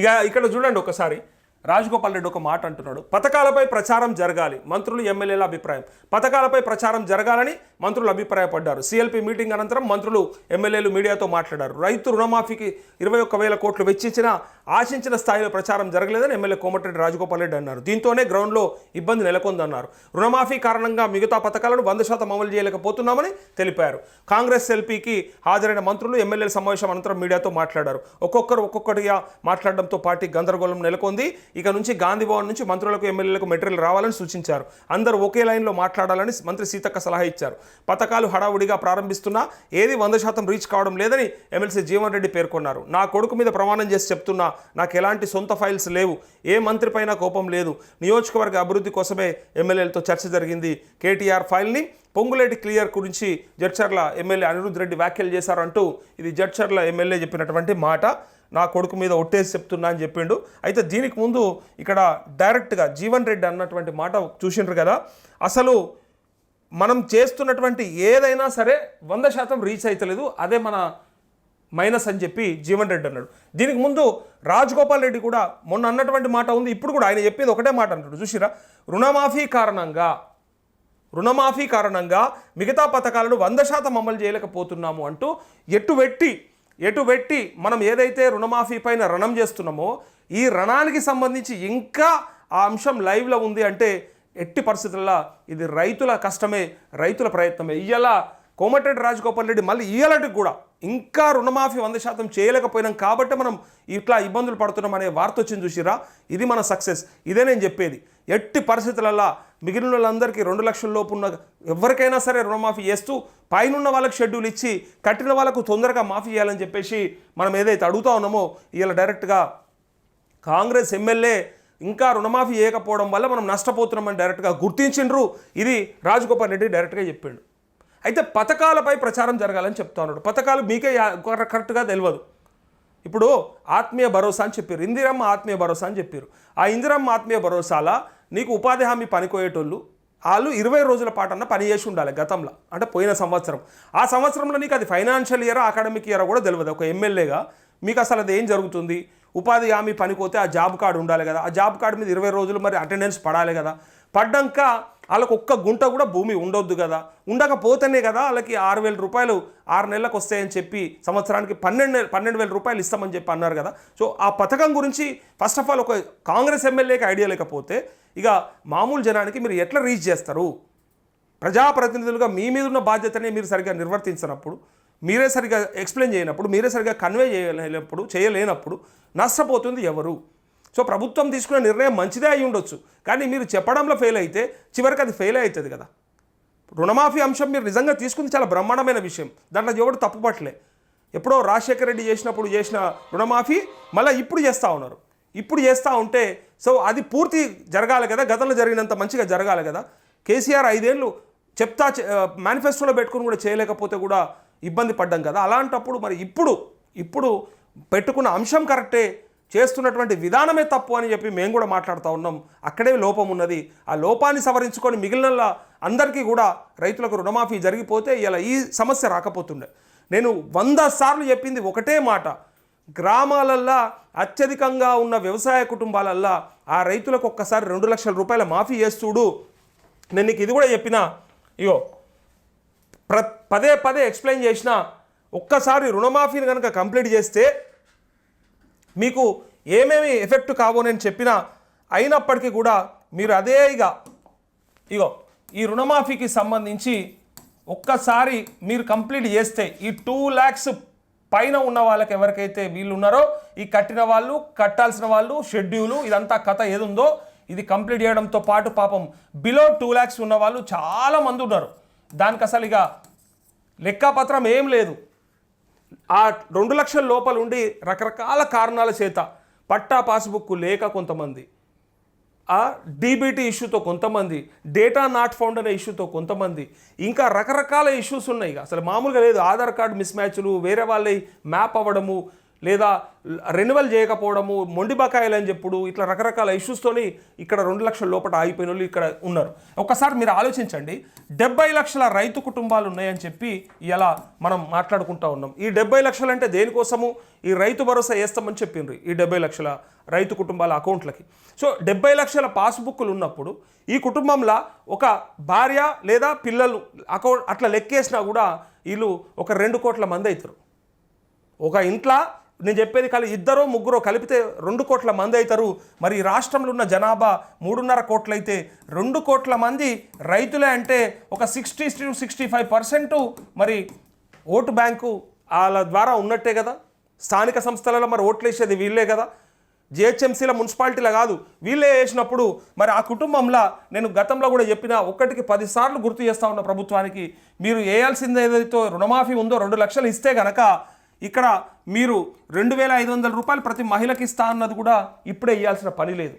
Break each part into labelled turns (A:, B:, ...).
A: ఇక ఇక్కడ చూడండి ఒకసారి. రాజగోపాల్ రెడ్డి ఒక మాట అంటున్నాడు. పథకాలపై ప్రచారం జరగాలి మంత్రులు ఎమ్మెల్యేల అభిప్రాయం. పథకాలపై ప్రచారం జరగాలని మంత్రులు అభిప్రాయపడ్డారు. సిఎల్పి మీటింగ్ అనంతరం మంత్రులు ఎమ్మెల్యేలు మీడియాతో మాట్లాడారు. రైతు రుణమాఫీకి ఇరవై ఒక్క వేల కోట్లు వెచ్చించిన ఆశించిన స్థాయిలో ప్రచారం జరగలేదని ఎమ్మెల్యే కోమటిరెడ్డి రాజగోపాల్ రెడ్డి అన్నారు. దీంతోనే గ్రౌండ్లో ఇబ్బంది నెలకొందన్నారు. రుణమాఫీ కారణంగా మిగతా పథకాలను వంద శాతం అమలు చేయలేకపోతున్నామని తెలిపారు. కాంగ్రెస్ ఎల్పీకి హాజరైన మంత్రులు ఎమ్మెల్యేల సమావేశం అనంతరం మీడియాతో మాట్లాడారు. ఒక్కొక్కరు ఒక్కొక్కటిగా మాట్లాడడంతో పార్టీ గందరగోళం నెలకొంది. ఇక నుంచి గాంధీ భవన్ నుంచి మంత్రులకు ఎమ్మెల్యేలకు మెటీరియల్ రావాలని సూచించారు. అందరూ ఒకే లైన్లో మాట్లాడాలని మంత్రి సీతక్క సలహా ఇచ్చారు. పథకాలు హడావుడిగా ప్రారంభిస్తున్నా ఏది వంద శాతం రీచ్ కావడం లేదని ఎమ్మెల్సీ జీవన్ రెడ్డి పేర్కొన్నారు. నా కొడుకు మీద ప్రమాణం చేసి చెప్తున్నా నాకు ఎలాంటి సొంత ఫైల్స్ లేవు. ఏ మంత్రి పైన కోపం లేదు. నియోజకవర్గ అభివృద్ధి కోసమే ఎమ్మెల్యేలతో చర్చ జరిగింది. కేటీఆర్ ఫైల్ని పొంగులేటి క్లియర్ గురించి జడ్చర్ల ఎమ్మెల్యే అనిరుద్ధ్ రెడ్డి వ్యాఖ్యలు చేశారంటూ ఇది జడ్చర్ల ఎమ్మెల్యే చెప్పినటువంటి మాట. నా కొడుకు మీద ఒట్టేసి చెప్తున్నా అని చెప్పిండు. అయితే దీనికి ముందు ఇక్కడ డైరెక్ట్గా జీవన్ రెడ్డి అన్నటువంటి మాట చూసిండ్రు కదా. అసలు మనం చేస్తున్నటువంటి ఏదైనా సరే వంద శాతం రీచ్ అవుతలేదు అదే మన మైనస్ అని చెప్పి జీవన్ రెడ్డి అన్నాడు. దీనికి ముందు రాజగోపాల్ రెడ్డి కూడా మొన్న అన్నటువంటి మాట ఉంది. ఇప్పుడు కూడా ఆయన చెప్పేది ఒకటే మాట అంటాడు. చూసిరా రుణమాఫీ కారణంగా రుణమాఫీ కారణంగా మిగతా పథకాలను వంద శాతం అమలు చేయలేకపోతున్నాము అంటూ ఎట్టు పెట్టి ఎటు పెట్టి మనం ఏదైతే రుణమాఫీ పైన రణం చేస్తున్నామో ఈ రణానికి సంబంధించి ఇంకా ఆ అంశం లైవ్లో ఉంది అంటే ఎట్టి పరిస్థితుల్లో ఇది రైతుల కష్టమే రైతుల ప్రయత్నమే. ఇయ్యాల కోమటిరెడ్డి రాజగోపాల్ రెడ్డి మళ్ళీ ఇయ్యాలటికి కూడా ఇంకా రుణమాఫీ వంద శాతం చేయలేకపోయినాం కాబట్టి మనం ఇట్లా ఇబ్బందులు పడుతున్నాం అనే వార్త వచ్చింది చూసిరా ఇది మన సక్సెస్. ఇదే నేను చెప్పేది. ఎట్టి పరిస్థితులల్లో మిగిలిన వాళ్ళందరికీ రెండు లక్షల లోపు ఉన్న ఎవరికైనా సరే రుణమాఫీ చేస్తూ పైనున్న వాళ్ళకి షెడ్యూల్ ఇచ్చి కట్టిన వాళ్ళకు తొందరగా మాఫీ చేయాలని చెప్పేసి మనం ఏదైతే అడుగుతా ఉన్నామో ఇలా డైరెక్ట్గా కాంగ్రెస్ ఎమ్మెల్యే ఇంకా రుణమాఫీ చేయకపోవడం వల్ల మనం నష్టపోతున్నామని డైరెక్ట్గా గుర్తించిండ్రు. ఇది రాజగోపాల్ రెడ్డి డైరెక్ట్గా చెప్పిండు. అయితే పథకాలపై ప్రచారం జరగాలని చెప్తా ఉన్నాడు. పథకాలు మీకే కరెక్ట్గా తెలియదు ఇప్పుడు ఆత్మీయ భరోసా అని చెప్పారు ఇందిరమ్మ ఆత్మీయ భరోసా అని చెప్పారు ఆ ఇందిరమ్మ ఆత్మీయ భరోసాల నీకు ఉపాధి హామీ పనికోయేటోళ్ళు వాళ్ళు ఇరవై రోజుల పాటన్న పని చేసి ఉండాలి గతంలో. అంటే పోయిన సంవత్సరం. ఆ సంవత్సరంలో నీకు అది ఫైనాన్షియల్ ఇయర్ అకాడమిక్ ఇయర్ కూడా తెలియదు ఒక ఎమ్మెల్యేగా మీకు అసలు అది ఏం జరుగుతుంది? ఉపాధి హామీ పనికోతే ఆ జాబ్ కార్డు ఉండాలి కదా. ఆ జాబ్ కార్డు మీద ఇరవై రోజులు మరి అటెండెన్స్ పడాలి కదా. పడ్డాక వాళ్ళకు ఒక్క గుంట కూడా భూమి ఉండొద్దు కదా. ఉండకపోతేనే కదా వాళ్ళకి ఆరు వేల రూపాయలు ఆరు నెలలకు వస్తాయని చెప్పి సంవత్సరానికి పన్నెండు పన్నెండు వేల రూపాయలు ఇస్తామని చెప్పి అన్నారు కదా. సో ఆ పథకం గురించి ఫస్ట్ ఆఫ్ ఆల్ ఒక కాంగ్రెస్ ఎమ్మెల్యేకి ఐడియా లేకపోతే ఇక మామూలు జనానికి మీరు ఎట్లా రీచ్ చేస్తారు? ప్రజాప్రతినిధులుగా మీ మీద ఉన్న బాధ్యతని మీరు సరిగ్గా నిర్వర్తించినప్పుడు మీరే సరిగ్గా ఎక్స్ప్లెయిన్ చేయనప్పుడు మీరే సరిగ్గా కన్వే చేయలేనప్పుడు చేయలేనప్పుడు నష్టపోతుంది ఎవరు? సో ప్రభుత్వం తీసుకునే నిర్ణయం మంచిదే అయి ఉండొచ్చు. కానీ మీరు చెప్పడంలో ఫెయిల్ అయితే చివరికి అది ఫెయిల్ అవుతుంది కదా. రుణమాఫీ అంశం మీరు నిజంగా తీసుకుంది చాలా బ్రహ్మాండమైన విషయం. దాంట్లో ఎవడు తప్పుపట్టలే. ఎప్పుడో రాజశేఖర రెడ్డి చేసినప్పుడు చేసిన రుణమాఫీ మళ్ళీ ఇప్పుడు చేస్తూ ఉన్నారు. ఇప్పుడు చేస్తూ ఉంటే సో అది పూర్తి జరగాలి కదా గతంలో జరిగినంత మంచిగా జరగాలి కదా. కేసీఆర్ ఐదేళ్ళు చెప్తా మేనిఫెస్టోలో పెట్టుకుని కూడా చేయలేకపోతే కూడా ఇబ్బంది పడ్డాం కదా. అలాంటప్పుడు మరి ఇప్పుడు ఇప్పుడు పెట్టుకున్న అంశం కరెక్టే. చేస్తున్నటువంటి విధానమే తప్పు అని చెప్పి మేము కూడా మాట్లాడుతూ ఉన్నాం. అక్కడే లోపం ఉన్నది. ఆ లోపాన్ని సవరించుకొని మిగిలిన అందరికీ కూడా రైతులకు రుణమాఫీ జరిగిపోతే ఇలా ఈ సమస్య రాకపోతుండే. నేను వంద సార్లు చెప్పింది ఒకటే మాట. గ్రామాలల్లా అత్యధికంగా ఉన్న వ్యవసాయ కుటుంబాలల్లా ఆ రైతులకు ఒక్కసారి రెండు లక్షల రూపాయల మాఫీ చేస్తుడు నేను నీకు ఇది కూడా చెప్పిన. ఇగో ప్ర పదే పదే ఎక్స్ప్లెయిన్ చేసిన. ఒక్కసారి రుణమాఫీని కనుక కంప్లీట్ చేస్తే మీకు ఏమేమి ఎఫెక్ట్ కావో నేను చెప్పినా అయినప్పటికీ కూడా మీరు అదే ఇక ఇగో ఈ రుణమాఫీకి సంబంధించి ఒక్కసారి మీరు కంప్లీట్ చేస్తే ఈ టూ ల్యాక్స్ పైన ఉన్న వాళ్ళకి ఎవరికైతే వీళ్ళు ఉన్నారో ఈ కట్టిన వాళ్ళు కట్టాల్సిన వాళ్ళు షెడ్యూలు ఇదంతా కథ ఏదుందో ఇది కంప్లీట్ చేయడంతో పాటు పాపం బిలో టూ ల్యాక్స్ ఉన్న వాళ్ళు చాలా మంది ఉన్నారు. దానికి అసలు ఇక లెక్కపత్రం ఏం లేదు. ఆ రెండు లక్షల లోపల ఉండి రకరకాల కారణాల చేత పట్టా పాస్బుక్ లేక కొంతమంది ఆ డీబీటీ ఇష్యూతో కొంతమంది డేటా నాట్ ఫౌండ్ అనే ఇష్యూతో కొంతమంది ఇంకా రకరకాల ఇష్యూస్ ఉన్నాయి. అసలు మామూలుగా లేదు. ఆధార్ కార్డు మిస్ మ్యాచ్లు వేరే వాళ్ళ మ్యాప్ అవ్వడము లేదా రెన్యువల్ చేయకపోవడము మొండి బకాయిలు అని చెప్పుడు ఇట్లా రకరకాల ఇష్యూస్తోని ఇక్కడ రెండు లక్షల లోపల ఆగిపోయిన వాళ్ళు ఇక్కడ ఉన్నారు. ఒక్కసారి మీరు ఆలోచించండి. డెబ్బై లక్షల రైతు కుటుంబాలు ఉన్నాయని చెప్పి ఇలా మనం మాట్లాడుకుంటా ఉన్నాం. ఈ డెబ్బై లక్షలు అంటే దేనికోసము? ఈ రైతు భరోసా వేస్తామని చెప్పిండ్రు ఈ డెబ్బై లక్షల రైతు కుటుంబాల అకౌంట్లకి. సో డెబ్బై లక్షల పాస్బుక్లు ఉన్నప్పుడు ఈ కుటుంబంలో ఒక భార్య లేదా పిల్లలు అకౌంట్ అట్లా లెక్కేసినా కూడా వీళ్ళు ఒక రెండు కోట్ల మంది అవుతారు ఒక ఇంట్లో నేను చెప్పేది కలిసి ఇద్దరు ముగ్గురు కలిపితే రెండు కోట్ల మంది అవుతారు. మరి ఈ రాష్ట్రంలో ఉన్న జనాభా మూడున్నర కోట్లయితే రెండు కోట్ల మంది రైతులే అంటే ఒక sixty two sixty five percent మరి ఓటు బ్యాంకు వాళ్ళ ద్వారా ఉన్నట్టే కదా. స్థానిక సంస్థలలో మరి ఓట్లు వేసేది వీళ్ళే కదా. జిహెచ్ఎంసీల మున్సిపాలిటీలో కాదు వీళ్ళే వేసినప్పుడు మరి ఆ కుటుంబంలో నేను గతంలో కూడా చెప్పిన ఒక్కటికి పదిసార్లు గుర్తు చేస్తా ఉన్న ప్రభుత్వానికి మీరు వేయాల్సింది ఏదైతే రుణమాఫీ ఉందో రెండు లక్షలు ఇస్తే గనక ఇక్కడ మీరు రెండు వేల ఐదు వందల రూపాయలు ప్రతి మహిళకి ఇస్తా అన్నది కూడా ఇప్పుడే ఇవ్వాల్సిన పని లేదు.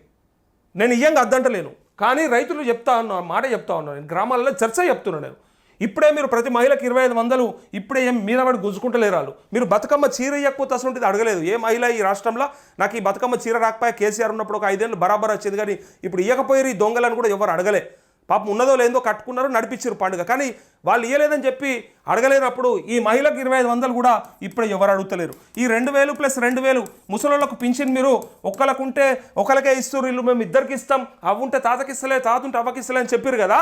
A: నేను ఇయ్యంగా అద్దంటలేను. కానీ రైతులు చెప్తా ఉన్నా మాట చెప్తా ఉన్నాను నేను గ్రామాలలో చర్చ చెప్తున్నాను నేను. ఇప్పుడే మీరు ప్రతి మహిళకి ఇరవై ఐదు వందలు ఇప్పుడే ఏం మీద పడి గుంజుకుంటలేరు వాళ్ళు మీరు బతుకమ్మ చీర ఇవ్వకపోతే అసలు ఉంటుంది అడగలేదు. ఏ మహిళ ఈ రాష్ట్రంలో? నాకు ఈ బతుకమ్మ చీర రాకపోయా? కేసీఆర్ ఉన్నప్పుడు ఒక ఐదేళ్ళు బరాబర్ వచ్చేది కానీ ఇప్పుడు ఇవ్వకపోయి ఈ దొంగలను కూడా ఎవరు అడగలే. పాపం ఉన్నదో లేదో కట్టుకున్నారు నడిపించారు పండుగ. కానీ వాళ్ళు ఇవ్వలేదని చెప్పి అడగలేనప్పుడు ఈ మహిళకు ఇరవై ఐదు వందలు కూడా ఇప్పుడు ఎవరు అడుగుతలేరు. ఈ రెండు వేలు ప్లస్ రెండు వేలు ముసలోళ్ళకు పింఛన్ మీరు ఒక్కలకుంటే ఒకరికే ఇస్తారు ఇల్లు మేము ఇద్దరికి ఇస్తాం అవి ఉంటే తాతకి ఇస్తలే తాత ఉంటే అవ్వకి ఇస్తలే అని చెప్పారు కదా.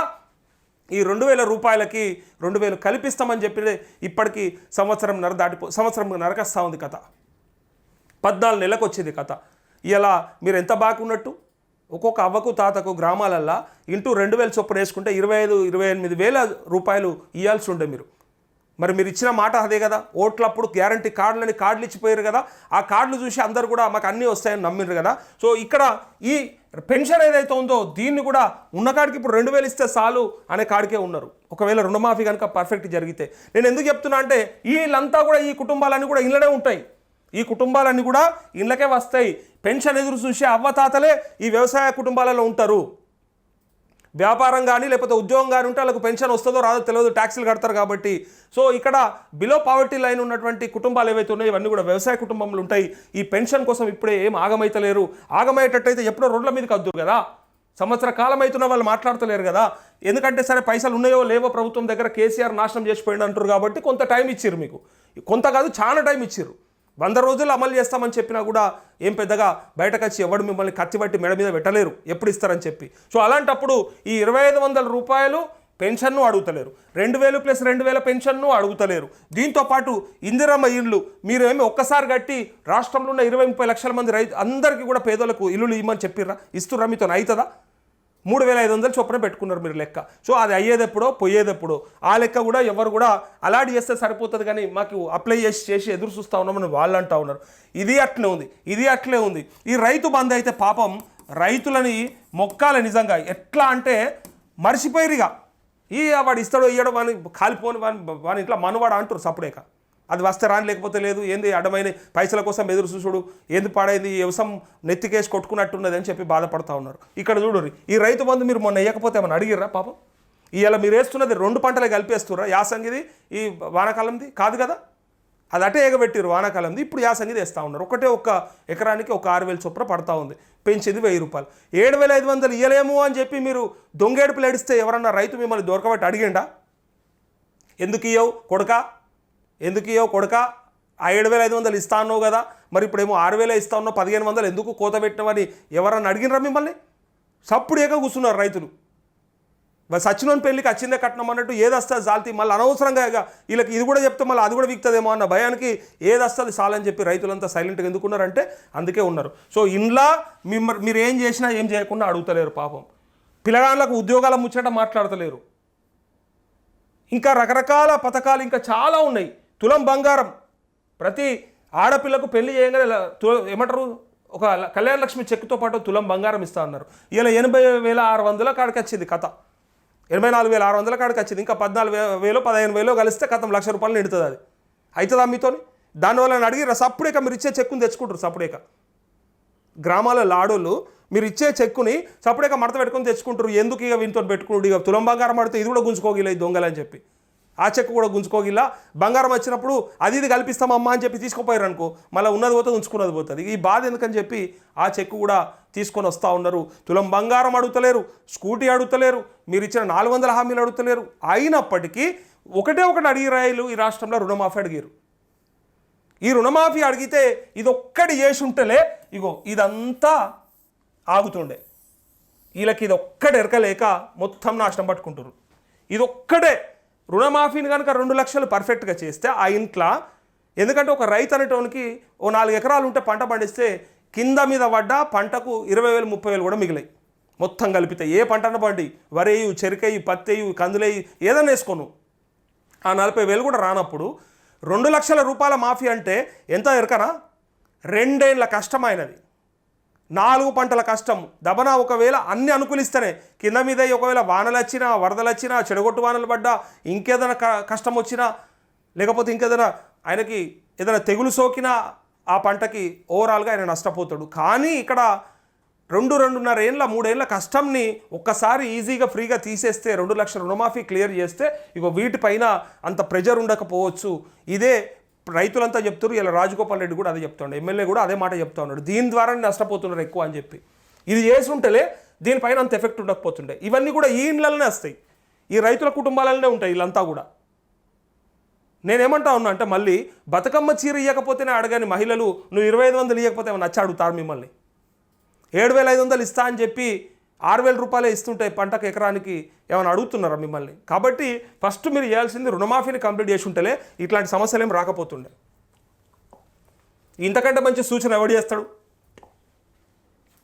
A: ఈ రెండు వేల రూపాయలకి రెండు వేలు కల్పిస్తామని చెప్పి ఇప్పటికీ సంవత్సరం నర దాటిపో సంవత్సరం నరకస్తా ఉంది కథ. పద్నాలుగు నెలలకు వచ్చేది కథ. ఇలా మీరు ఎంత బాగున్నట్టు? ఒక్కొక్క అవ్వకు తాతకు గ్రామాలల్లో ఇంటూ రెండు వేలు చొప్పున వేసుకుంటే ఇరవై ఐదు ఇరవై ఎనిమిది వేల రూపాయలు ఇవ్వాల్సి ఉండే మీరు. మరి మీరు ఇచ్చిన మాట అదే కదా. ఓట్లప్పుడు గ్యారంటీ కార్డులని కార్డులు ఇచ్చిపోయారు కదా. ఆ కార్డులు చూసి అందరు కూడా మాకు అన్నీ వస్తాయని నమ్మిరు కదా. సో ఇక్కడ ఈ పెన్షన్ ఏదైతే ఉందో దీన్ని కూడా ఉన్న కాడికి ఇప్పుడు రెండు వేలు ఇస్తే చాలు అనే కాడికే ఉన్నారు. ఒకవేళ రుణమాఫీ కనుక పర్ఫెక్ట్ జరిగితే. నేను ఎందుకు చెప్తున్నా అంటే వీళ్ళంతా కూడా ఈ కుటుంబాలన్నీ కూడా ఇళ్ళనే ఉంటాయి. ఈ కుటుంబాలన్నీ కూడా ఇళ్ళకే వస్తాయి. పెన్షన్ ఎదురు చూసే అవ్వతాతలే ఈ వ్యవసాయ కుటుంబాలలో ఉంటారు. వ్యాపారం కానీ లేకపోతే ఉద్యోగం కానీ ఉంటే వాళ్ళకు పెన్షన్ వస్తుందో రాదో తెలియదు ట్యాక్సీలు కడతారు కాబట్టి. సో ఇక్కడ బిలో పావర్టీ లైన్ ఉన్నటువంటి కుటుంబాలు ఏవైతే ఉన్నాయో ఇవన్నీ కూడా వ్యవసాయ కుటుంబంలో ఉంటాయి. ఈ పెన్షన్ కోసం ఇప్పుడే ఏం ఆగమైతలేరు. ఆగమయ్యేటట్టయితే ఎప్పుడో రోడ్ల మీదకి వద్దు కదా. సంవత్సర కాలం అవుతున్న వాళ్ళు మాట్లాడతలేరు కదా. ఎందుకంటే సరే పైసలు ఉన్నాయో లేవో ప్రభుత్వం దగ్గర కేసీఆర్ నాశనం చేసిపోయింది అంటారు కాబట్టి కొంత టైం ఇచ్చారు మీకు. కొంత కాదు చాలా టైం ఇచ్చారు వంద రోజులు అమలు చేస్తామని చెప్పినా కూడా ఏం పెద్దగా బయటకు వచ్చి ఎవడు మిమ్మల్ని కత్తిపట్టి మెడ మీద పెట్టలేరు. ఎప్పుడు ఇస్తారని చెప్పి. సో అలాంటప్పుడు ఈ ఇరవై ఐదు వందల రూపాయలు పెన్షన్ను అడుగుతలేరు. రెండు వేలు ప్లస్ రెండు వేల పెన్షన్ను అడుగుతలేరు. దీంతో పాటు ఇందిరమ్మ ఇళ్ళు మీరేమి ఒక్కసారి కట్టి రాష్ట్రంలో ఉన్న ఇరవై ముప్పై లక్షల మంది రైతు అందరికీ కూడా పేదలకు ఇల్లులు ఇవ్వమని చెప్పిర్రా? ఇస్తుర్రా మీతో అవుతుందా? మూడు వేల ఐదు వందలు చొప్పున పెట్టుకున్నారు మీరు లెక్క. సో అది అయ్యేదెప్పుడో పోయేదెప్పుడో. ఆ లెక్క కూడా ఎవరు కూడా అలాడి చేస్తే సరిపోతుంది కానీ మాకు అప్లై చేసి చేసి ఎదురు చూస్తూ ఉన్నామని వాళ్ళు అంటూ ఉన్నారు. ఇది అట్లే ఉంది ఇది అట్లే ఉంది. ఈ రైతు బంద్ అయితే పాపం రైతులని మొక్కాలి నిజంగా. ఎట్లా అంటే మర్చిపోయిరిగా ఈ వాడు ఇస్తాడో ఇయ్యడం వాని కాలిపోని వాని వాని ఇట్లా మనవాడు అంటారు సప్పుడేక. అది వస్తే రాని లేకపోతే లేదు. ఏంది అడ్డమైన పైసల కోసం ఎదురు చూసుడు. ఏంది పాడైంది? వ్యవసాయం నెత్తికేసి కొట్టుకున్నట్టున్నది అని చెప్పి బాధపడతా ఉన్నారు. ఇక్కడ చూడు ఈ రైతు బంధు మీరు మొన్న వేయకపోతే ఏమన్నా అడిగిర్రా పాపం? ఇవాళ మీరు వేస్తున్నది రెండు పంటలే కలిపేస్తుర్రా. యాసంగిది ఈ వానాకాలంది? కాదు కదా? అది అటే ఎగబెట్టిరు వానాకాలంది. ఇప్పుడు యాసంగిది వేస్తూ ఉన్నారు. ఒకటే ఒక్క ఎకరానికి ఒక ఆరు వేల చొప్పున పడతా ఉంది. పెంచింది వెయ్యి రూపాయలు. ఏడు వేల ఐదు వందలు ఇయ్యలేము అని చెప్పి మీరు దొంగేడుపులు ఏడిస్తే ఎవరన్నా రైతు మిమ్మల్ని దొరకబట్టి అడిగిండా? ఎందుకు ఇయ్యవు కొడకా? ఎందుకు ఇయ్యవు కొడక? ఆ ఏడు వేల ఐదు వందలు ఇస్తా అన్నావు కదా. మరి ఇప్పుడేమో ఆరు వేల ఇస్తా ఉన్నావు పదిహేను వందలు ఎందుకు కోత పెట్టినవని ఎవరన్నా అడిగినరా మిమ్మల్ని? సప్పుడు ఏక కూర్చున్నారు రైతులు. మరి సచినోని పెళ్ళికి వచ్చిందే కట్నం అన్నట్టు ఏది వస్తుంది జాల్తీ మళ్ళీ అనవసరంగా ఇక వీళ్ళకి ఇది కూడా చెప్తే మళ్ళీ అది కూడా వీక్తుందేమో అన్న భయానికి ఏది వస్తుంది చాలని చెప్పి రైతులంతా సైలెంట్గా ఎందుకున్నారంటే అందుకే ఉన్నారు. సో ఇంట్లో మిమ్మల్ని మీరు ఏం చేసినా ఏం చేయకుండా అడుగుతలేరు పాపం. పిల్లగాళ్ళకు ఉద్యోగాల ముచ్చట మాట్లాడతలేరు. ఇంకా రకరకాల పథకాలు ఇంకా చాలా ఉన్నాయి. తులం బంగారం. ప్రతి ఆడపిల్లకు పెళ్ళి చేయగానే ఏమంటారు? ఒక కళ్యాణలక్ష్మి కళ్యాణ లక్ష్మి చెక్తో పాటు తులం బంగారం ఇస్తా అన్నారు. ఇలా ఎనభై వేల ఆరు వందల కాడికి వచ్చింది కథ. ఎనభై నాలుగు వేల ఆరు వందల కాడికి వచ్చింది. ఇంకా పద్నాలుగు వేలు పదిహేను వేలు కలిస్తే కథం లక్ష రూపాయలు నిడుతుంది అది. అవుతుందా మీతోని? దానివల్ల నేను అడిగి సప్పుడేక మీరు ఇచ్చే చెక్కుని తెచ్చుకుంటారు సప్పుడేక. గ్రామాల లాడోళ్ళు మీరు ఇచ్చే చెక్కుని సప్పుడేక మడత పెట్టుకుని తెచ్చుకుంటారు ఎందుకు ఇక వీటితో పెట్టుకున్నాడు? ఇక తులం బంగారం ఆడితే ఇది కూడా గుంజుకోగలే దొంగలని చెప్పి. ఆ చెక్క కూడా గుంజుకోగిల్లా. బంగారం వచ్చినప్పుడు అది ఇది కల్పిస్తామమ్మా అని చెప్పి తీసుకుపోయారు అనుకో మళ్ళీ ఉన్నది పోతే ఉంచుకున్నది పోతుంది. ఈ బాధ ఎందుకని చెప్పి ఆ చెక్ కూడా తీసుకొని వస్తూ ఉన్నారు. తులం బంగారం అడుగుతలేరు స్కూటీ అడుగుతలేరు మీరు ఇచ్చిన నాలుగు వందల హామీలు అడుగుతలేరు. అయినప్పటికీ ఒకటే ఒకటి అడిగి రాయలు ఈ రాష్ట్రంలో రుణమాఫీ అడిగారు ఈ రుణమాఫీ అడిగితే ఇది ఒక్కటి చేసి ఉంటేలే ఇగో ఇదంతా ఆగుతుండే. వీళ్ళకి ఇది ఒక్కటి ఎరకలేక మొత్తం నాశనం పట్టుకుంటారు ఇది ఒక్కటే రుణమాఫీని కనుక రెండు లక్షలు పర్ఫెక్ట్గా చేస్తే ఆ ఇంట్లో ఎందుకంటే ఒక రైతు అనేటోనికి ఓ నాలుగు ఎకరాలు ఉంటే పంట పండిస్తే కింద మీద పడ్డ పంటకు ఇరవై వేలు ముప్పై వేలు కూడా మిగిలాయి. మొత్తం కలిపితే ఏ పంటను పండి? వరేయు చెరికేయు పత్తేయు కందులేయు ఏదైనా వేసుకోను. ఆ నలభై వేలు కూడా రానప్పుడు రెండు లక్షల రూపాయల మాఫీ అంటే ఎంత ఎరకనా? రెండేళ్ళ కష్టమైనది. నాలుగు పంటల కష్టం. దబన ఒకవేళ అన్ని అనుకూలిస్తేనే కింద మీద ఒకవేళ వానలు వచ్చినా వరదలు వచ్చినా చెడగొట్టు వానలు పడ్డా ఇంకేదైనా క- కష్టం వచ్చినా లేకపోతే ఇంకేదైనా ఆయనకి ఏదైనా తెగులు సోకినా ఆ పంటకి ఓవరాల్గా ఆయన నష్టపోతాడు. కానీ ఇక్కడ రెండు రెండున్నర ఏళ్ళ మూడేళ్ళ కష్టంని ఒక్కసారి ఈజీగా ఫ్రీగా తీసేస్తే రెండు లక్షల రుణమాఫీ క్లియర్ చేస్తే ఇగో వీటిపైన అంత ప్రెజర్ ఉండకపోవచ్చు. ఇదే రైతులంతా చెప్తారు ఇలా రాజగోపాల్ రెడ్డి కూడా అదే చెప్తాడు ఎమ్మెల్యే కూడా అదే మాట చెప్తా ఉన్నాడు దీని ద్వారా నష్టపోతున్నారు ఎక్కువ అని చెప్పి. ఇది చేసుంటేలే దీనిపైన అంత ఎఫెక్ట్ ఉండకపోతుండే. ఇవన్నీ కూడా ఈ ఇండ్లలోనే వస్తాయి. ఈ రైతుల కుటుంబాలలోనే ఉంటాయి వీళ్ళంతా కూడా. నేనేమంటా ఉన్నా అంటే మళ్ళీ బతుకమ్మ చీర ఇవ్వకపోతేనే అడగని మహిళలు నువ్వు ఇరవై ఐదు వందలు ఇవ్వకపోతే ఏమన్నా నచ్చి అడుగుతారు మిమ్మల్ని? ఏడు వేల ఐదు వందలు ఇస్తా అని చెప్పి ఆరు వేల రూపాయలే ఇస్తుంటే పంటకు ఎకరానికి ఏమైనా అడుగుతున్నారా మిమ్మల్ని? కాబట్టి ఫస్ట్ మీరు చేయాల్సింది రుణమాఫీని కంప్లీట్ చేసి ఉంటేలే ఇట్లాంటి సమస్యలు ఏం రాకపోతుండే. ఇంతకంటే మంచి సూచన ఎవడు చేస్తాడు?